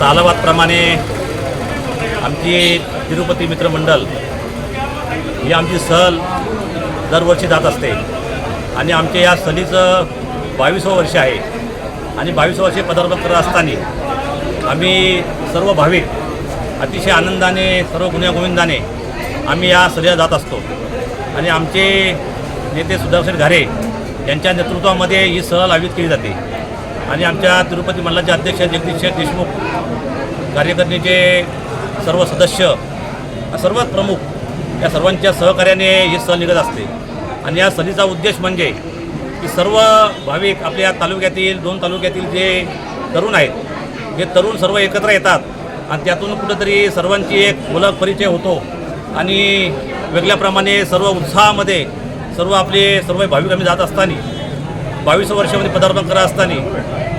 सालाबादप्रमाणे आमची तिरुपती मित्रमंडळ ही आमची सहल दरवर्षी जात असते. आणि आमच्या या सहलीचं बावीसवं वर्ष आहे. आणि बावीसवं वर्षे पदार्पण करत असताना आम्ही सर्व भाविक अतिशय आनंदाने सर्व गुण्यागोविंदाने आम्ही या सहलीला जात असतो. आणि आमचे नेते सुदर्शन घारे यांच्या नेतृत्वामध्ये ही सहल आयोजित केली जाते. आणि आमच्या तिरुपती मल्लाचे अध्यक्ष जगदीश देशमुख कार्यकारिणीचे सर्व सदस्य सर्वात प्रमुख या सर्वांच्या सहकार्याने ही सहल निघत असते. आणि या सहलीचा उद्देश म्हणजे की सर्व भाविक आपल्या तालुक्यातील दोन तालुक्यातील जे तरुण आहेत हे तरुण सर्व एकत्र येतात आणि त्यातून कुठंतरी सर्वांची एक ओळख परिचय होतो. आणि वेगळ्याप्रमाणे सर्व उत्साहामध्ये सर्व आपले सर्व भाविक आम्ही जात असताना बावीस वर्षामध्ये पदार्पण करत असताना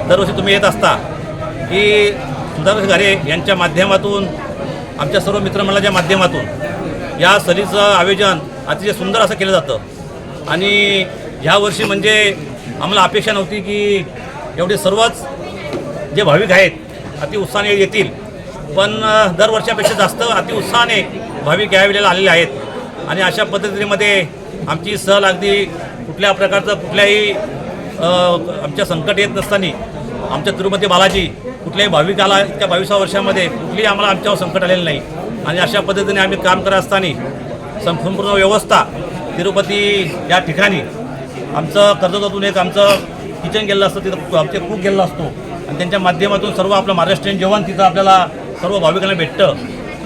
दरवर्षी तुम्ही येत असता की सुधाकर घारे यांच्या माध्यमातून आमच्या सर्व मित्रमंडळाच्या माध्यमातून या सहलीचं आयोजन अतिशय सुंदर असं केलं जातं. आणि ह्या वर्षी म्हणजे आम्हाला अपेक्षा नव्हती की एवढे सर्वच जे भाविक आहेत अति उत्साहाने येतील. पण दरवर्षापेक्षा जास्त अति उत्साहाने भाविक या वेळेला आलेले आहेत. आणि अशा पद्धतीमध्ये आमची सहल अगदी कुठल्या प्रकारचं कुठल्याही आमच्या संकट येत नसताना आमच्या तिरुपती बालाजी कुठल्याही भाविकाला त्या बावीसा वर्षामध्ये कुठलीही आम्हाला आमच्यावर संकट आलेलं नाही. आणि अशा पद्धतीने आम्ही काम करत असताना संपूर्ण व्यवस्था तिरुपती या ठिकाणी आमचं कर्जतातून एक आमचं किचन गेलं असतं तिथं आमचे कूक गेलेला असतो. आणि त्यांच्या माध्यमातून सर्व आपलं महाराष्ट्रीयन जेवण तिथं आपल्याला सर्व भाविकांना भेटतं.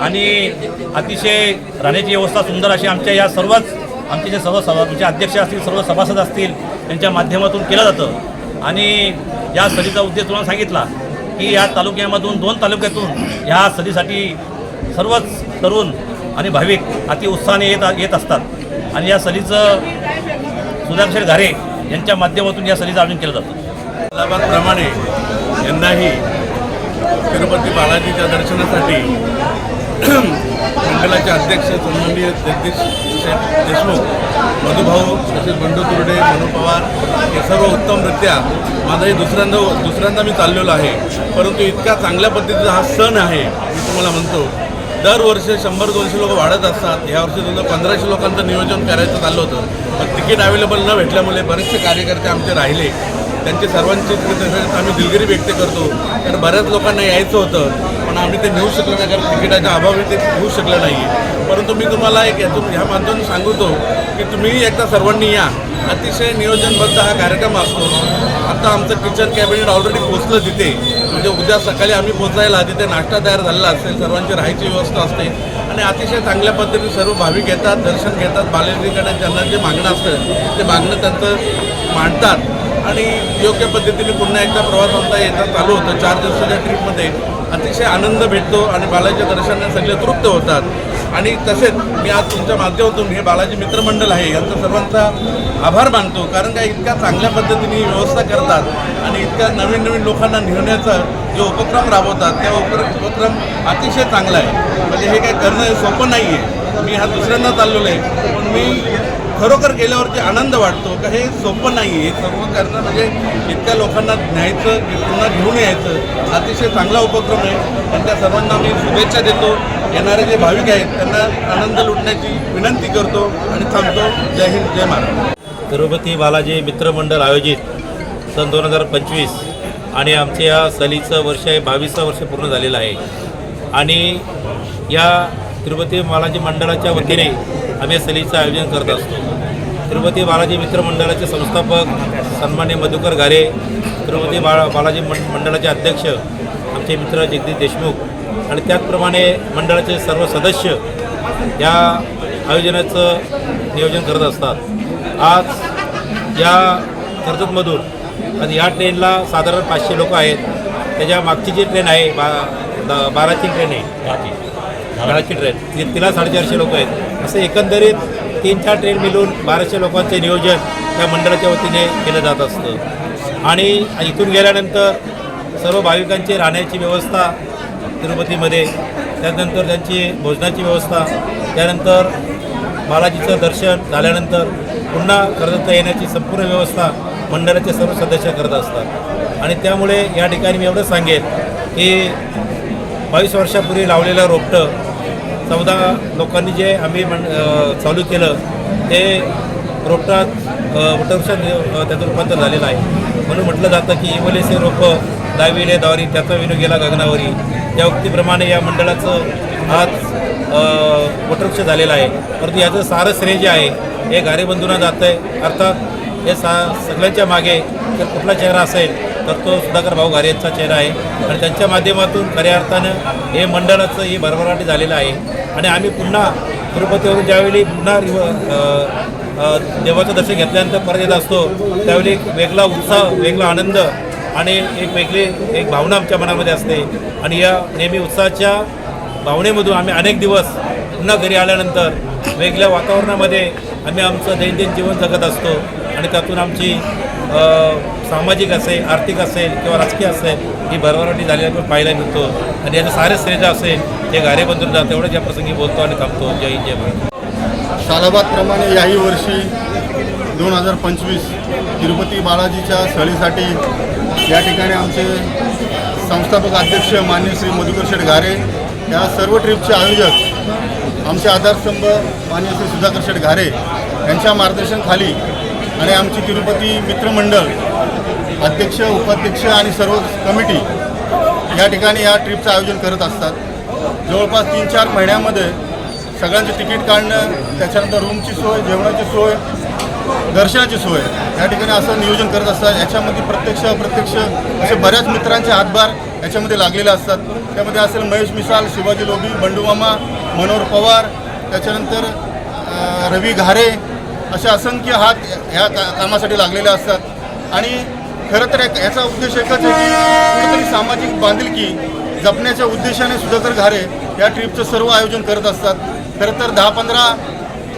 आणि अतिशय राहण्याची व्यवस्था सुंदर अशी आमच्या या सर्वच आमचे जे सर्व सभा आमचे अध्यक्ष असतील सर्व सभासद असतील त्यांच्या माध्यमातून केलं जातं. आणि या सहलीचा उद्देश तुम्हाला सांगितला की या तालुक्यामधून दोन तालुक्यातून ह्या सदीसाठी सर्वच तरुण आणि भाविक अति उत्साहाने येत येत असतात. आणि या सलीचं सुधाक्षर घारे यांच्या माध्यमातून या सलीचं आयोजन केलं जातं. अलाहाबादप्रमाणे यंदाही तिरुपती बालाजीच्या दर्शनासाठी मंडळाचे अध्यक्ष सन्माननीय जगदीश शेठ देशमुख मधुभाऊ तसेच बंडू तुर्डे मनू पवार हे सर्व उत्तमरित्या माझा हे दुसऱ्यांदा दुसऱ्यांदा मी चाललेलो आहे. परंतु इतक्या चांगल्या पद्धतीचा हा सण आहे मी तुम्हाला म्हणतो. दरवर्षी शंभर दोनशे लोक वाढत असतात. यावर्षी तुझं पंधराशे लोकांचं नियोजन करायचं चाललं होतं. पण तिकीट अवेलेबल न भेटल्यामुळे बरेचसे कार्यकर्ते आमचे राहिले. त्यांचे सर्वांची आम्ही दिलगिरी व्यक्त करतो. कारण बऱ्याच लोकांना यायचं होतं. आम्ही ते नेऊ शकलो नाही कारण तिकिटाच्या अभावी ते होऊ शकलं नाही परंतु मी तुम्हाला एक यातून ह्या माध्यमातून सांगतो की तुम्ही एकदा सर्वांनी या. अतिशय नियोजनबद्ध हा कार्यक्रम असतो. आता आमचं किचन कॅबिनेट ऑलरेडी पोचलं तिथे. म्हणजे उद्या सकाळी आम्ही पोचायला तिथे नाश्ता तयार झालेला असेल सर्वांची राहायची व्यवस्था असते. आणि अतिशय चांगल्या पद्धतीने सर्व भाविक येतात दर्शन घेतात बालेकडे ज्यांना जे मागणं असतं ते मागणं त्यांचं मांडतात. आणि योग्य पद्धतीने पुन्हा एकदा प्रवास आमचा येतात चालू होतं चार दिवसाच्या ट्रीपमध्ये अतिशय आनंद भेटतो आणि बालाजीच्या दर्शनाने सगळे तृप्त होतात. आणि तसेच मी आज तुमच्या माध्यमातून हे बालाजी मित्रमंडळ आहे यांचा सर्वांचा आभार मानतो. कारण काय इतक्या चांगल्या पद्धतीने व्यवस्था करतात आणि इतक्या नवीन नवीन लोकांना नेण्याचा जो उपक्रम राबवतात त्या उपर उपक्रम अतिशय चांगला आहे. म्हणजे हे काय करणं हे सोपं नाही आहे मी हा दुसऱ्यांदा चाललेलो आहे. पण मी खरोखर गेल्यावरती आनंद वाटतो का हे सोपं नाही आहे हे सर्व करणं म्हणजे इतक्या लोकांना न्यायचं पुन्हा घेऊन यायचं अतिशय चांगला उपक्रम आहे. आणि त्या सर्वांना मी शुभेच्छा देतो. येणारे जे भाविक आहेत त्यांना आनंद लुटण्याची विनंती करतो आणि थांबतो. जय हिंद जय महाराज तिरुपती बालाजी मित्रमंडळ आयोजित सन दोन हजार पंचवीस आणि आमच्या या सलीचं वर्ष आहे बावीसचं वर्ष पूर्ण झालेलं आहे. आणि या तिरुपती बालाजी मंडळाच्या वतीने आम्ही सलीचं सहलीचं आयोजन करत असतो. तिरुपती बालाजी मित्र मंडळाचे संस्थापक सन्मान्य मधुकर घारे तिरुपती बाळा बालाजी मं मंडळाचे अध्यक्ष आमचे मित्र जगदीश देशमुख आणि त्याचप्रमाणे मंडळाचे सर्व सदस्य या आयोजनाचं नियोजन करत असतात. आज या कर्जतमधून आज या ट्रेनला साधारण पाचशे लोक आहेत. त्याच्या मागची जी ट्रेन आहे बा द- बाराची ट्रेन आहे. बाराची ट्रेन ती तिला साडेचारशे लोक आहेत. असं एकंदरीत तीन चार ट्रेन मिळून बाराशे लोकांचे नियोजन त्या मंडळाच्या वतीने केलं जात असतं. आणि इथून गेल्यानंतर सर्व भाविकांची राहण्याची व्यवस्था तिरुपतीमध्ये त्यानंतर त्यांची भोजनाची व्यवस्था त्यानंतर बालाजीचं दर्शन झाल्यानंतर पुन्हा कर्जत येण्याची संपूर्ण व्यवस्था मंडळाचे सर्व सदस्य करत असतात. आणि त्यामुळे या ठिकाणी मी एवढंच सांगेन की बावीस वर्षापूर्वी लावलेलं रोपटं चौदा लोकांनी जे आम्ही म्हण चालू केलं ते रोपटात वटवृक्षात त्याचं रूपांतर झालेलं आहे. म्हणून म्हटलं जातं की इवलेसे रोपं दाविले दावरी त्याचा विनो गेला गगनावरी. या उक्तीप्रमाणे या मंडळाचं आज वटवृक्ष झालेलं आहे. परंतु याचं सारं श्रेय जे आहे हे गारेबंधूंना जातं आहे अर्थात हे सा सगळ्यांच्या मागे जर कुठला चेहरा असेल तर तो सुधाकर भाऊ घारे यांचा चेहरा आहे. आणि त्यांच्या माध्यमातून खऱ्या अर्थानं हे मंडळाचं ही भरभराटी झालेलं आहे. आणि आम्ही पुन्हा तिरुपतीवरून ज्यावेळी पुन्हा रिव देवाचं दर्शन घेतल्यानंतर परत येत असतो त्यावेळी एक वेगळा उत्साह वेगळा आनंद आणि एक वेगळी एक भावना आमच्या मनामध्ये असते. आणि या नेहमी उत्साहाच्या भावनेमधून आम्ही अनेक दिवस पुन्हा घरी आल्यानंतर वेगळ्या वातावरणामध्ये आम्ही आमचं दैनंदिन जीवन जगत असतो. आणि त्यातून आमची सामाजिक असेल आर्थिक असेल किंवा राजकीय असेल ही भरभराटी झालेली आपण पाहायला मिळतो. आणि याचं सारे श्रेय जे असेल ते गारेबंधून जातं एवढंच या प्रसंगी बोलतो आणि थांबतो. जय हिंद जय भारत. सालाबादप्रमाणे याही वर्षी दोन हजार पंचवीस तिरुपती बालाजीच्या सहलीसाठी या ठिकाणी आमचे संस्थापक अध्यक्ष मान्य श्री मधुकर शेठ घारे या सर्व ट्रिपचे आयोजक आमचे आधारस्तंभ मान्य श्री सुधाकर शेठ घारे यांच्या मार्गदर्शनखाली आणि आमची तिरुपती मित्रमंडळ अध्यक्ष उपाध्यक्ष आणि सर्व कमिटी या ठिकाणी या ट्रिपचं आयोजन करत असतात. जवळपास तीन चार महिन्यामध्ये सगळ्यांचे तिकीट काढणं त्याच्यानंतर रूमची सोय जेवणाची सोय दर्शनाची सोय या ठिकाणी असं नियोजन करत असतात. याच्यामध्ये प्रत्यक्ष अप्रत्यक्ष असे बऱ्याच मित्रांचे हातभार याच्यामध्ये लागलेले असतात. त्यामध्ये असेल महेश मिसाल शिवाजी लोबी बंडूमामा मनोहर पवार त्याच्यानंतर रवी घारे असे असंख्य हात ह्या का कामासाठी लागलेले असतात. आणि खरं तर एक- याचा उद्देश एकच आहे की कुठेतरी सामाजिक बांधिलकी जपण्याच्या उद्देशाने सुधाकर घारे या ट्रिपचं सर्व आयोजन करत असतात. खरं तर दहा पंधरा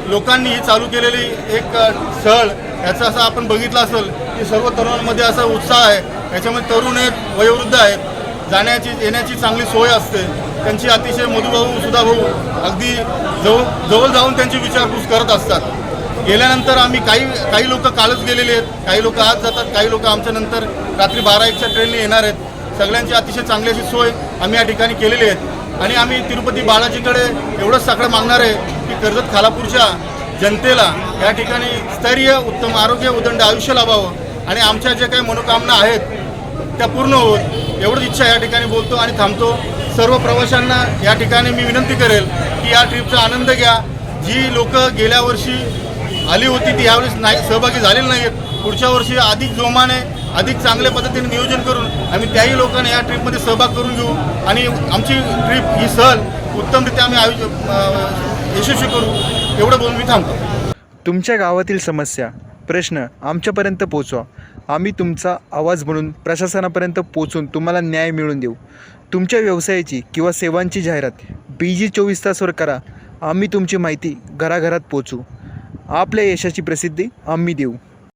लोकांनी ही चालू केलेली एक स्थळ सहल याचा असा आपण बघितलं असेल की सर्व तरुणांमध्ये असा उत्साह आहे. याच्यामध्ये तरुण आहेत वयोवृद्ध आहेत. जाण्याची येण्याची चांगली सोय असते. त्यांची अतिशय मधुभाऊ सुधाभाऊ अगदी जवळ जवळ जाऊन त्यांची विचारपूस करत असतात. गेल्यानंतर आम्ही काही काही लोक कालच गेलेले आहेत. काही लोक आज जातात काही लोक आमच्या नंतर रात्री बारा एकच्या ट्रेनने येणार आहेत. सगळ्यांची अतिशय चांगली अशी सोय आम्ही या ठिकाणी केलेली आहेत. आणि आम्ही तिरुपती बालाजीकडे एवढंच सगळं मागणार आहे की कर्जत खालापूरच्या जनतेला या ठिकाणी स्थैर्य उत्तम आरोग्य उदंड आयुष्य लाभावं. आणि आमच्या ज्या काही मनोकामना आहेत त्या पूर्ण होत एवढंच इच्छा या ठिकाणी बोलतो आणि थांबतो. सर्व प्रवाशांना या ठिकाणी मी विनंती करेल की या ट्रिपचा आनंद घ्या. जी लोक गेल्या वर्षी आली होती ती यावेळेस नाही सहभागी झालेली नाही आहेत पुढच्या वर्षी अधिक जोमाने अधिक चांगल्या पद्धतीने नियोजन करून आम्ही त्याही लोकांना या ट्रिपमध्ये सहभाग करून घेऊ. आणि आमची ट्रिप ही सहल उत्तमरित्या आम्ही आयोज यशस्वी करू. एवढं बोलून मी थांबतो. तुमच्या गावातील समस्या प्रश्न आमच्यापर्यंत पोचवा. आम्ही तुमचा आवाज म्हणून प्रशासनापर्यंत पोचून तुम्हाला न्याय मिळवून देऊ. तुमच्या व्यवसायाची किंवा सेवांची जाहिरात बी जी चोवीस तासवर करा. आम्ही तुमची माहिती घराघरात पोचू. आपल्या यशाची प्रसिद्धी आम्ही देऊ.